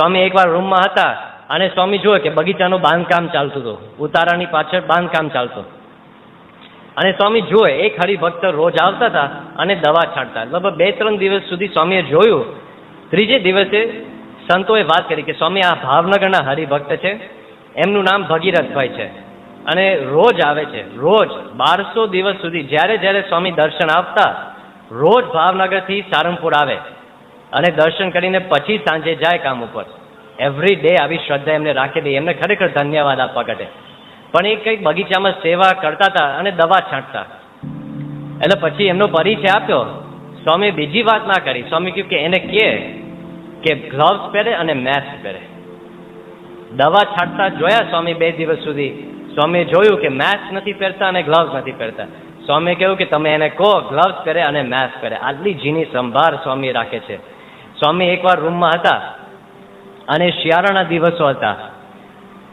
સ્વામી એકવાર રૂમમાં હતા અને સ્વામી જુએ કે બગીચાનું બાંધકામ ચાલતું હતું. ઉતારાની પાછળ બાંધકામ ચાલતું. અને સ્વામી જુએ, એક હરિભક્ત રોજ આવતા હતા અને દવા છાંટતા. લગભગ બે ત્રણ દિવસ સુધી સ્વામીએ જોયું. ત્રીજે દિવસે સંતોએ વાત કરી કે સ્વામી, આ ભાવનગરના હરિભક્ત છે. એમનું નામ ભગીરથભાઈ છે. અને રોજ આવે છે. રોજ બારસો દિવસ સુધી જ્યારે જ્યારે સ્વામી દર્શન આપતા, રોજ ભાવનગરથી સારંગપુર આવે. અને દર્શન કરીને પછી સાંજે જાય કામ ઉપર. એવરી ડે આવી શ્રદ્ધા એમને રાખેલી એમને ખરેખર ધન્યવાદ આપવા ઘટે. પણ એ કંઈક બગીચામાં સેવા કરતા હતા અને દવા છાંટતા. એટલે પછી એમનો પરિચય આપ્યો. સ્વામી, બીજી વાત ના કરી. સ્વામી કહ્યું કે, એને કહે કે ગ્લવ્સ પહેરે અને મેસ્ક પહેરે. દવા છાંટતા જોયા સ્વામી બે દિવસ સુધી. સ્વામીએ જોયું કે મેસ્ક નથી પહેરતા અને ગ્લવ્સ નથી પહેરતા. સ્વામીએ કહ્યું કે, તમે એને કહો ગ્લવ્સ પહેરે અને મેસ્ક પહેરે. આટલી જીની સંભાળ સ્વામી રાખે છે. સ્વામી એકવાર રૂમમાં હતા અને શિયાળાના દિવસો હતા.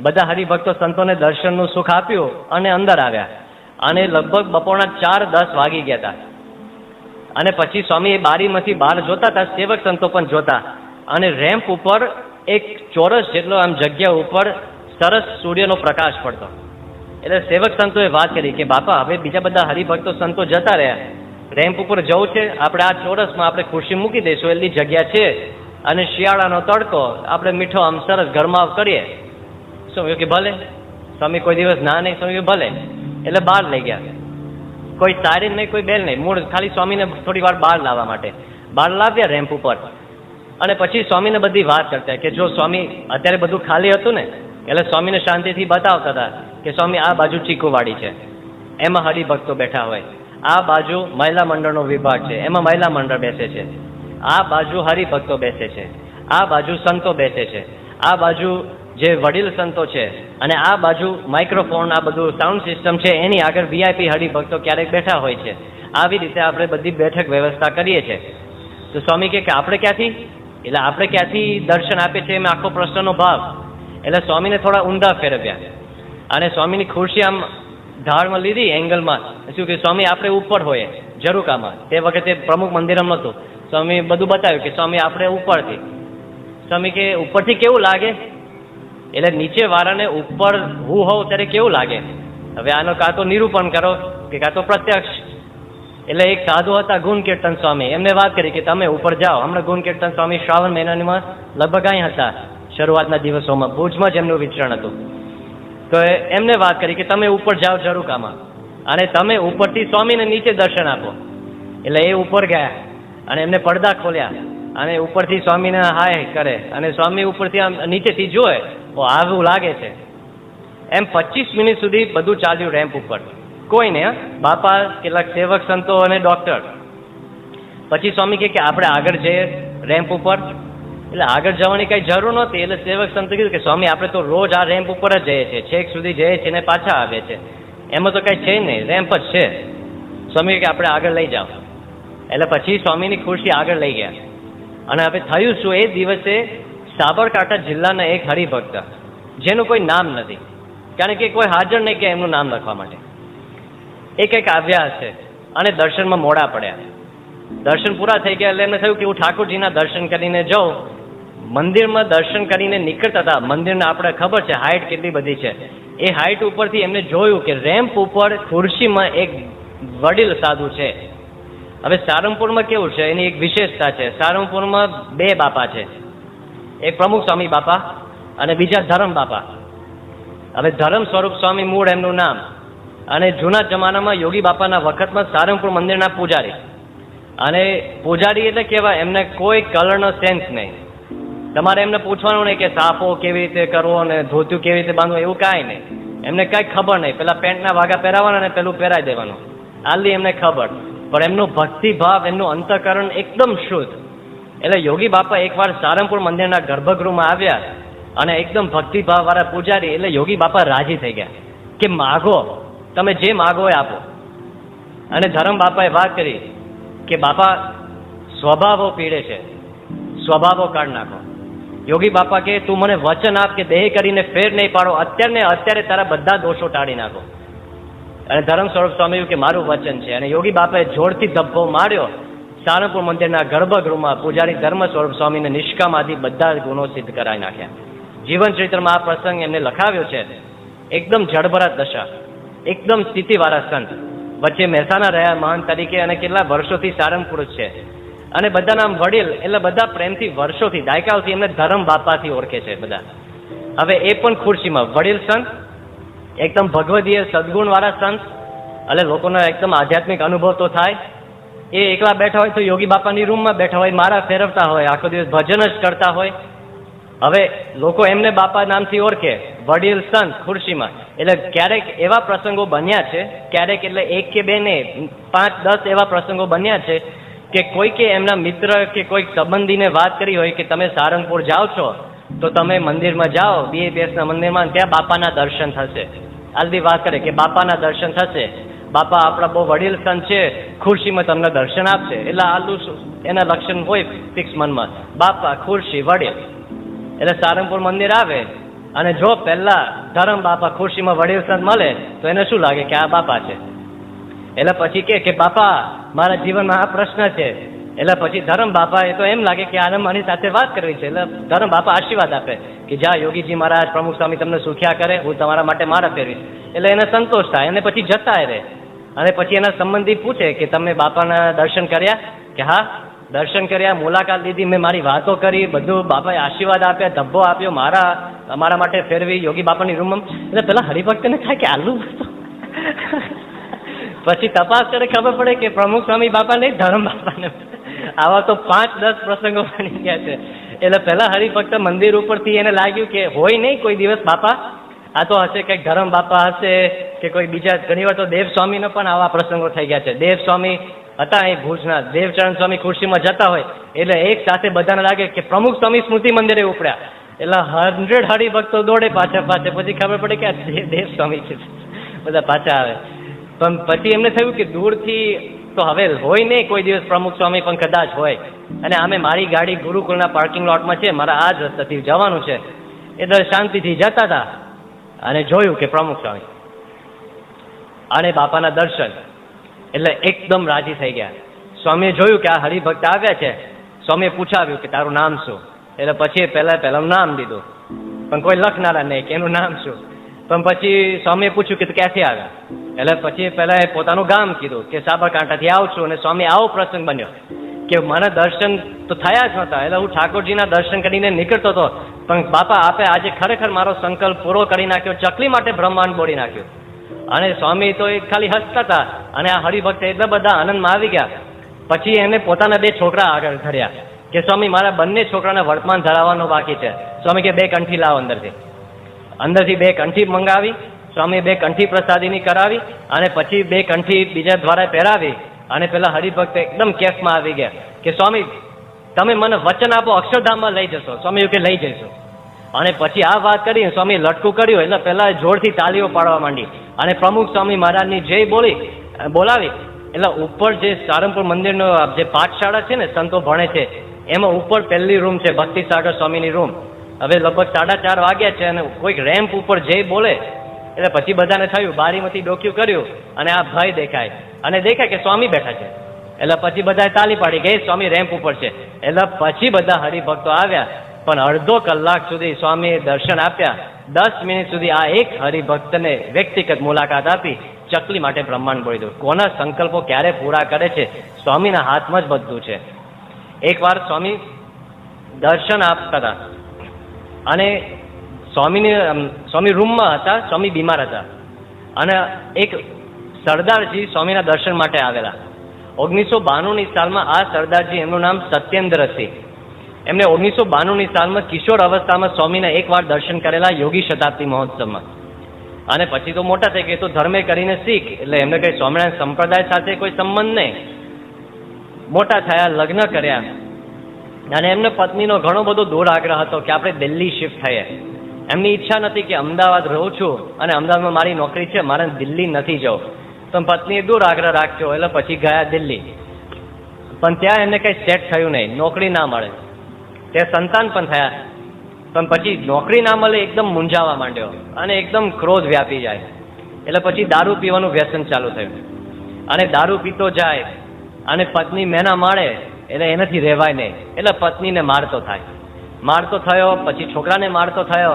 બધા હરિભક્તો સંતોને દર્શનનું સુખ આપ્યું અને અંદર આવ્યા. અને લગભગ બપોરના ચાર દસ વાગી ગયા હતા. અને પછી સ્વામી એ બારીમાંથી બહાર જોતા હતા, સેવક સંતો પણ જોતા. અને રેમ્પ ઉપર એક ચોરસ જેટલો આમ જગ્યા ઉપર સરસ સૂર્યનો પ્રકાશ પડતો. એટલે સેવક સંતોએ વાત કરી કે, બાપા, હવે બીજા બધા હરિભક્તો સંતો જતા રહ્યા. રેમ્પ ઉપર જવું છે. આપણે આ ચોરસમાં આપણે ખુરશી મૂકી દઈશું. એટલી જગ્યા છે. અને શિયાળાનો તડકો. આપણે મીઠો આમ સરસ ગરમાવ કરીએ. શું કે ભલે? સ્વામી કોઈ દિવસ ના નહીં. સ્વામી ભલે. એટલે બહાર લઈ ગયા. કોઈ તારી નહીં, કોઈ બેલ નહીં. મૂળ ખાલી સ્વામીને થોડી વાર બહાર લાવવા માટે. બહાર લાવ્યા રેમ્પ ઉપર. અને પછી સ્વામીને બધી વાત કરતા કે જો સ્વામી અત્યારે બધું ખાલી હતું ને, એટલે સ્વામીને શાંતિથી બતાવતા હતા કે સ્વામી આ બાજુ ચીકુવાડી છે. એમાં હરિભક્તો બેઠા હોય. આ બાજુ મહિલા મંડળનો વિભાગ છે. એમાં મહિલા મંડળ બેસે છે. આ બાજુ હરિભક્તો બેસે છે. આ બાજુ સંતો બેસે છે. આ બાજુ જે વડીલ સંતો છે અને આ બાજુ માઇક્રોફોન આ બધું સાઉન્ડ સિસ્ટમ છે, એની આગળ વીઆઈપી હરિભક્તો ક્યારેક બેઠા હોય છે. આવી રીતે આપણે બધી બેઠક વ્યવસ્થા કરીએ છીએ. તો સ્વામી કે આપણે ક્યાંથી? એટલે આપણે ક્યાંથી દર્શન આપે છે એમાં આખો પ્રશ્નનો ભાવ એટલે સ્વામીને થોડા ઊંડા ફેરવ્યા. અને સ્વામીની ખુરશી આમ ઢાળમાં લીધી એંગલમાં. શું કે સ્વામી, આપણે ઉપર હોઈએ. ઝરૂકામાં. તે વખતે પ્રમુખ મંદિરમાં નહોતું. સ્વામી બધું બતાવ્યું કે સ્વામી, આપણે ઉપરથી. સ્વામી કે, ઉપરથી કેવું લાગે? એટલે નીચે વાળાને ઉપર હું હોઉં ત્યારે કેવું લાગે? હવે આનો કાં તો નિરૂપણ કરો કે કાં તો પ્રત્યક્ષ. એટલે એક સાધુ હતા ગુણ કીર્તન સ્વામી. એમને વાત કરી કે તમે ઉપર જાઓ. હમણાં ગુણ કીર્તન સ્વામી શ્રાવણ મહિનામાં લગભગ અહીં હતા. શરૂઆતના દિવસોમાં ભુજમાં જ એમનું વિચરણ હતું. તો એમને વાત કરી કે તમે ઉપર જાઓ ઝરૂકામાં. અને તમે ઉપરથી સ્વામીને નીચે દર્શન આપો. એટલે એ ઉપર ગયા અને એમને પડદા ખોલ્યા અને ઉપરથી સ્વામીને હાય કરે. અને સ્વામી ઉપરથી આમ નીચેથી જોવે, તો આવું લાગે છે. એમ પચીસ મિનિટ સુધી બધું ચાલ્યું રેમ્પ ઉપર. કોઈને બાપા, કેટલાક સેવક સંતો અને ડૉક્ટર પછી સ્વામી કે આપણે આગળ જઈએ રેમ્પ ઉપર. એટલે આગળ જવાની કાંઈ જરૂર નહોતી. એટલે સેવક સંતો કીધું કે, સ્વામી, આપણે તો રોજ આ રેમ્પ ઉપર જ જઈએ છીએ. છેક સુધી જઈએ છીએ ને પાછા આવે છે. એમાં તો કાંઈ છે નહીં. રેમ્પ જ છે. સ્વામી કે, આપણે આગળ લઈ જાઓ. એટલે પછી સ્વામીની ખુરશી આગળ લઈ ગયા. અને હવે થયું શું? એ દિવસે સાબરકાંઠા જિલ્લાના એક હરિભક્ત, જેનું કોઈ નામ નથી. કારણ કે કોઈ હાજર નહીં કે એમનું નામ લખવા માટે. એ કંઈક આવ્યા હશે અને દર્શનમાં મોડા પડ્યા. દર્શન પૂરા થઈ ગયા એટલે એમને થયું કે, હું ઠાકોરજીના દર્શન કરીને જાઉં. મંદિરમાં દર્શન કરીને નીકળતા હતા. મંદિરને આપણે ખબર છે હાઇટ કેટલી બધી છે. એ હાઇટ ઉપરથી એમને જોયું કે રેમ્પ ઉપર ખુરશીમાં એક વડીલ સાધુ છે. હવે સારંગપુરમાં કેવું છે? એની એક વિશેષતા છે. સારંગપુરમાં બે બાપા છે. એક પ્રમુખ સ્વામી બાપા અને બીજા ધરમ બાપા. હવે ધરમ સ્વરૂપ સ્વામી મૂળ એમનું નામ. અને જૂના જમાનામાં યોગી બાપાના વખતમાં સારંગપુર મંદિરના પૂજારી. અને પૂજારી એટલે કેવા? એમને કોઈ કલરનો સેન્સ નહીં. તમારે એમને પૂછવાનું નહીં કે સાફો કેવી રીતે કરવો અને ધોતું કેવી રીતે બાંધવું, એવું કાંઈ નહીં. એમને કાંઈ ખબર નહીં. પેલા પેન્ટના વાગા પહેરાવાના અને પેલું પહેરાવી દેવાનું. આલી એમને ખબર. પણ એમનું ભક્તિભાવ, એમનું અંતકરણ એકદમ શુદ્ધ. એટલે યોગી બાપા એકવાર સારંગપુર મંદિરના ગર્ભગૃહમાં આવ્યા અને એકદમ ભક્તિભાવ વાળા પૂજારી, એટલે યોગી બાપા રાજી થઈ ગયા કે માગો, તમે જે માગો એ આપો. અને ધરમ બાપાએ વાત કરી કે બાપા, સ્વભાવો પીડે છે. સ્વભાવો કાઢ નાખો. યોગી બાપા કે તું મને વચન આપ કે દેહ કરીને ફેર નહીં પાડો. અત્યારે અત્યારે તારા બધા દોષો ટાળી નાખો. અને ધરમ સ્વરૂપ સ્વામી કે, મારું વચન છે. અને યોગી બાપાએ જોરથી ધબ્બો માર્યો. સારંગપુર મંદિરના ગર્ભગૃહમાં પૂજારી ધર્મ સ્વરૂપ સ્વામીને નિષ્કામ બધા જ ગુણો સિદ્ધ કરાવી નાખ્યા. જીવન ચરિત્રમાં આ પ્રસંગ એમને લખાવ્યો છે. એકદમ જળભરા દશા. એકદમ સ્થિતિવાળા સંત. વચ્ચે મહેસાણા રહ્યા મહાન તરીકે અને કેટલા વર્ષોથી સારંગપુર છે. અને બધાના આમ વડીલ, એટલે બધા પ્રેમથી વર્ષોથી, દાયકાઓથી એમને ધર્મ બાપાથી ઓળખે છે બધા. હવે એ પણ ખુરશીમાં, વડીલ સંત, એકદમ ભગવદીય, સદગુણવાળા સંત, એટલે લોકોનો એકદમ આધ્યાત્મિક અનુભવ તો થાય. એ એકલા બેઠા હોય તો યોગી બાપાની રૂમમાં બેઠા હોય, મારા ફેરવતા હોય, આખો દિવસ ભજન જ કરતા હોય. હવે લોકો એમને બાપા નામથી ઓળખે, વડીલ સંત, ખુરશીમાં. એટલે ક્યારેક એવા પ્રસંગો બન્યા છે, ક્યારેક એટલે એક કે બે ને પાંચ, દસ એવા પ્રસંગો બન્યા છે કે કોઈકે એમના મિત્ર કે કોઈક સંબંધીને વાત કરી હોય કે તમે સારંગપુર જાઓ છો, તો તમે મંદિરમાં જાઓ બીએપીએસના મંદિરમાં, ત્યાં બાપાના દર્શન થશે. આલદી વાત કરે કે બાપાના દર્શન થશે. બાપા આપણા બહુ વડીલ સંત છે, ખુરશીમાં તમને દર્શન આપશે. એટલે આલું એના લક્ષણ હોય ફિક્સ મનમાં. બાપા, ખુરશી, વડીલ. એટલે સારંગપુર મંદિર આવે અને જો પહેલા ધરમ બાપા ખુરશીમાં વડીલ સંત મળે, તો એને શું લાગે કે આ બાપા છે? એટલે પછી કે કે બાપા, મારા જીવનમાં આ પ્રશ્ન છે. એટલે પછી ધરમ બાપા, એ તો એમ લાગે કે આને મારી સાથે વાત કરવી છે. એટલે ધરમ બાપા આશીર્વાદ આપે કે, જા યોગીજી મહારાજ, પ્રમુખ સ્વામી તમને સુખ્યા કરે, હું તમારા માટે મારા ફેરવીશ. એટલે એને સંતોષ થાય, અને પછી જતા રહે. અને પછી એના સંબંધી પૂછે કે, તમે બાપાના દર્શન કર્યા? કે, હા, દર્શન કર્યા, મુલાકાત લીધી, મેં મારી વાતો કરી, બધું બાપાએ આશીર્વાદ આપ્યા, ધબ્બો આપ્યો, મારા અમારા માટે ફેરવી, યોગી બાપાની રૂમમાં. એટલે પેલા હરિભક્તને થાય કે, આલુ પછી તપાસ કરે, ખબર પડે કે પ્રમુખ સ્વામી બાપા નહીં, ધર્મ બાપાને આવા તો પાંચ, દસ પ્રસંગો બની ગયા છે. એટલે પેલા હરિભક્ત મંદિર ઉપરથી એને લાગ્યું કે હોય નહીં કોઈ દિવસ બાપા. આ તો હશે કંઈક ધરમ બાપા હશે કે કોઈ બીજા ઘણી વાર તો દેવ સ્વામીનો પણ આવા પ્રસંગો થઈ ગયા છે. દેવ સ્વામી હતા અહીં ભુજના, દેવચરણ સ્વામી ખુરશીમાં જતા હોય. એટલે એક સાથે બધાને લાગે કે પ્રમુખ સ્વામી સ્મૃતિ મંદિરે ઉપડ્યા. એટલે હંડ્રેડ હરિભક્તો દોડે પાછા પાછા. પછી ખબર પડે કે આ દેવ સ્વામી છે. બધા પાછા આવે. પણ પછી એમને થયું કે દૂરથી તો હવે હોય નહીં કોઈ દિવસ પ્રમુખ સ્વામી પણ કદાચ હોય. અને આમે મારી ગાડી ગુરુકુળના પાર્કિંગ લોટમાં છે, મારા આ જ રસ્તાથી જવાનું છે. એટલે શાંતિથી જતા હતા અને જોયું કે પ્રમુખ સ્વામી. અને બાપાના દર્શન. એટલે એકદમ રાજી થઈ ગયા. સ્વામીએ જોયું કે આ હરિભક્ત આવ્યા છે. સ્વામીએ પૂછાવ્યું કે તારું નામ શું? એટલે પછી પહેલા પહેલાનું નામ દીધું. પણ કોઈ લખનારા નહીં કે એનું નામ શું? પણ પછી સ્વામીએ પૂછ્યું કે તું ક્યાંથી આવ્યા? એટલે પછી પહેલાં એ પોતાનું ગામ કીધું કે સાબરકાંઠાથી આવું છું અને સ્વામી આવો પ્રસંગ બન્યો કે મને દર્શન તો થયા જ નહોતા. એટલે હું ઠાકોરજીના દર્શન કરીને નીકળતો હતો પણ બાપા આપે આજે ખરેખર મારો સંકલ્પ પૂરો કરી નાખ્યો, ચકલી માટે બ્રહ્માંડ બોડી નાખ્યું. અને સ્વામી તો એ ખાલી હસતા હતા અને આ હરિભક્ત એટલા બધા આનંદમાં આવી ગયા. પછી એને પોતાના બે છોકરા આગળ ધર્યા કે સ્વામી મારા બંને છોકરાને વર્તમાન ધરાવવાનો બાકી છે. સ્વામી કે બે કંઠી લાવો અંદરથી. અંદરથી બે કંઠી મંગાવી સ્વામી બે કંઠી પ્રસાદીની કરાવી અને પછી બે કંઠી બીજા દ્વારા પહેરાવી અને પેલા હરિભક્ત એકદમ કેફમાં આવી ગયા કે, સ્વામી, તમે મને વચન આપો, અક્ષરધામમાં લઈ જશો. સ્વામી કે, લઈ જઈશું. અને પછી આ વાત કરી સ્વામી લટકું કર્યું એટલે પેલા જોરથી તાલીઓ પાડવા માંડી અને પ્રમુખ સ્વામી મહારાજની જય બોલી, બોલાવી, એટલે ઉપર જે સારંગપુર મંદિરનો જે પાઠશાળા છે ને, સંતો ભણે છે, એમાં ઉપર પહેલી રૂમ છે ભક્તિ સાગર સ્વામીની રૂમ. હવે લગભગ સાડા ચાર વાગ્યા છે અને કોઈક રેમ્પ ઉપર જે બોલે, એટલે પછી બધાને થયું, બારીમાંથી ડોક્યું કર્યું અને આ ભય દેખાય. અને દેખાય કે સ્વામી બેઠા છે. એટલે પછી બધાએ તાલી પાડી ગઈ સ્વામી રેમ્પ ઉપર છે. એટલે પછી બધા હરિભક્તો આવ્યા, પણ અડધો કલાક સુધી સ્વામીએ દર્શન આપ્યા. દસ મિનિટ સુધી આ એક હરિભક્તને વ્યક્તિગત મુલાકાત આપી, ચકલી માટે બ્રહ્માંડ બોલી દઉં કોના સંકલ્પો ક્યારે પૂરા કરે છે? સ્વામીના હાથમાં જ બધું છે. એકવાર સ્વામી દર્શન આપતા હતા. અને સ્વામીની સ્વામી રૂમમાં હતા, સ્વામી બીમાર હતા. અને એક સરદારજી સ્વામીના દર્શન માટે આવેલા. ઓગણીસો બાણુંની સાલમાં આ સરદારજી, એમનું નામ સત્યેન્દ્રસિંહ એમને ઓગણીસો બાણુંની સાલમાં કિશોર અવસ્થામાં સ્વામીને એકવાર દર્શન કરેલા યોગી શતાબ્દી મહોત્સવમાં. અને પછી તો મોટા થઈ ગયા, તો ધર્મે કરીને શીખ, એટલે એમને કઈ સ્વામિનારાયણ સંપ્રદાય સાથે કોઈ સંબંધ નહીં. મોટા થયા, લગ્ન કર્યા. અને એમને પત્નીનો ઘણો બધો દૂર આગ્રહ હતો કે આપણે દિલ્હી શિફ્ટ થઈએ. એમની ઈચ્છા નથી કે અમદાવાદ રહું છું અને અમદાવાદમાં મારી નોકરી છે, મારે દિલ્હી નથી જવું. તો પત્નીએ દૂર આગ્રહ રાખ્યો, એટલે પછી ગયા દિલ્હી. પણ ત્યાં એમને કંઈ સેટ થયું નહીં, નોકરી ના મળે. તે સંતાન પણ થયા. પણ પછી નોકરી ના મળે, એકદમ મૂંઝાવા માંડ્યો અને એકદમ ક્રોધ વ્યાપી જાય. એટલે પછી દારૂ પીવાનું વ્યસન ચાલુ થયું. અને દારૂ પીતો જાય અને પત્ની મેના માળે એટલે એનાથી રહેવાય નહીં. એટલે પત્નીને મારતો થાય. મારતો થયો, પછી છોકરાને મારતો થયો.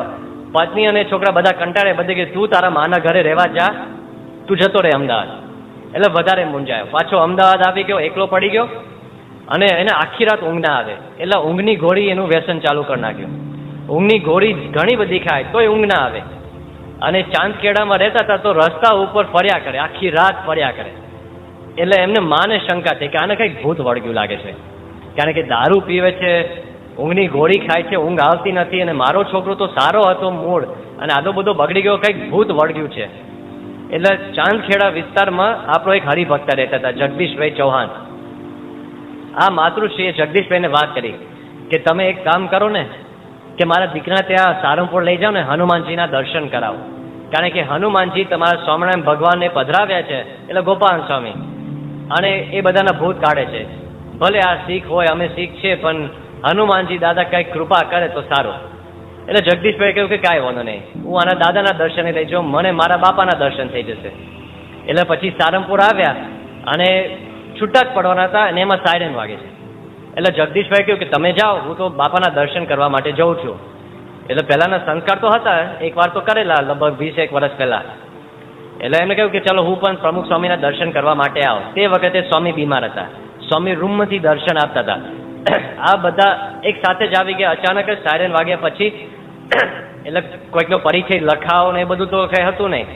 પત્ની અને છોકરા બધા કંટાળે બધે કે, તું તારા માના ઘરે રહેવા જા. તું જતો રહે અમદાવાદ. એટલે વધારે મૂંઝાયો. પાછો અમદાવાદ આવી ગયો, એકલો પડી ગયો. અને એને આખી રાત ઊંઘ ના આવે. એટલે ઊંઘની ગોળી એનું વ્યસન ચાલુ કરી નાખ્યું. ઊંઘની ગોળી ઘણી બધી ખાય, તોય ઊંઘ ના આવે. અને ચાંદકેડામાં રહેતા હતા તો રસ્તા ઉપર ફર્યા કરે. આખી રાત ફર્યા કરે. એટલે એમને માને શંકા થઈ કે આને કંઈક ભૂત વળગ્યું લાગે છે. કારણ કે દારૂ પીવે છે, ઊંઘની ગોળી ખાય છે, ઊંઘ આવતી નથી અને મારો છોકરો તો સારો હતો મૂળ અને આદો બધો બગડી ગયો, કંઈક ભૂત વળગ્યું છે. એટલે ચાંદખેડા વિસ્તારમાં આપણો એક હરિભક્ત રહેતા હતા, જગદીશભાઈ ચૌહાણ. આ માતૃશ્રીએ જગદીશભાઈને વાત કરી કે તમે એક કામ કરો ને, કે મારા દીકરા ત્યાં સારંગપુર લઈ જાઓ ને, હનુમાનજીના દર્શન કરાવો. કારણ કે હનુમાનજી તમારા સ્વામિનારાયણ ભગવાનને પધરાવ્યા છે, એટલે ગોપાલ સ્વામી. અને એ બધાના ભૂત કાઢે છે. ભલે આ શીખ હોય, અમે શીખ છે પણ હનુમાનજી દાદા કંઈક કૃપા કરે તો સારું. એટલે જગદીશભાઈ કહ્યું કે કાંઈ વાંધો નહીં. હું આના દાદાના દર્શને લઈ જાઉં, મને મારા બાપાના દર્શન થઈ જશે. એટલે પછી સારંગપુર આવ્યા અને છૂટક પડવાના હતા અને એમાં સાયરન વાગે છે. એટલે જગદીશભાઈ કહ્યું કે તમે જાઓ, હું તો બાપાના દર્શન કરવા માટે જઉં છું. એટલે પહેલાના સંસ્કાર તો હતા, એક વાર તો કરેલા, લગભગ વીસ એક વર્ષ પહેલા. એટલે એમને કહ્યું કે ચાલો હું પણ પ્રમુખ સ્વામીના દર્શન કરવા માટે આવું. તે વખતે સ્વામી બીમાર હતા. સ્વામી રૂમમાંથી દર્શન આપતા હતા. આ બધા એક સાથે જ આવી ગયા. અચાનક જ સાયરન વાગ્યા પછી એટલે કોઈકનો પરિચય લખાવો ને એ બધું તો કંઈ હતું નહીં.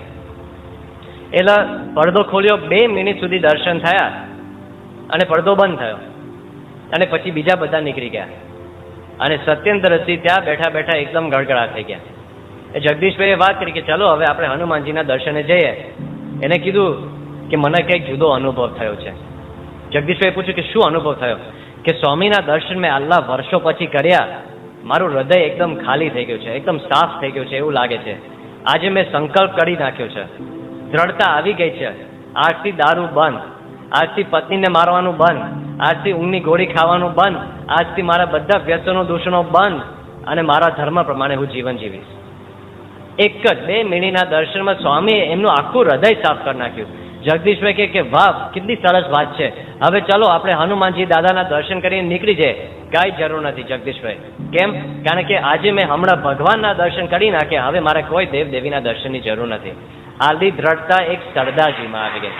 એટલે પડદો ખોલ્યો, બે મિનિટ સુધી દર્શન થયા અને પડદો બંધ થયો. અને પછી બીજા બધા નીકળી ગયા. અને સત્યેન્દ્રસિંહ ત્યાં બેઠા બેઠા એકદમ ગડગડા થઈ ગયા. એ જગદીશભાઈએ વાત કરી કે ચલો હવે આપણે હનુમાનજીના દર્શને જઈએ. એને કીધું કે મને કંઈક જુદો અનુભવ થયો છે. જગદીશભાઈએ પૂછ્યું કે શું અનુભવ થયો? કે સ્વામીના દર્શન મેં આલ્લા વર્ષો પછી કર્યા. મારું હૃદય એકદમ ખાલી થઈ ગયું છે, એકદમ સાફ થઈ ગયું છે એવું લાગે છે. આજે મેં સંકલ્પ કરી નાખ્યો છે. દ્રઢતા આવી ગઈ છે. આજથી દારૂ બંધ. આજથી પત્નીને મારવાનું બંધ. આજથી ઊંઘની ગોળી ખાવાનું બંધ. આજથી મારા બધા વ્યસનો દૂષણો બંધ. અને મારા ધર્મ પ્રમાણે હું જીવન જીવીશ. એક જ, બે મિનિટના દર્શનમાં સ્વામીએ એમનું આખું હૃદય સાફ કરી નાખ્યું. જગદીશભાઈ કે, વાહ, કેટલી સરસ વાત છે. હવે ચલો આપણે હનુમાનજી દાદાના દર્શન કરીને નીકળી જાય કાંઈ જરૂર નથી, જગદીશભાઈ. કેમ? કારણ કે આજે મેં હમણાં ભગવાનના દર્શન કરી નાખ્યા. હવે મારે કોઈ દેવ દેવીના દર્શનની જરૂર નથી. આલી દ્રઢતા એક સરદારજીમાં આવી ગઈ.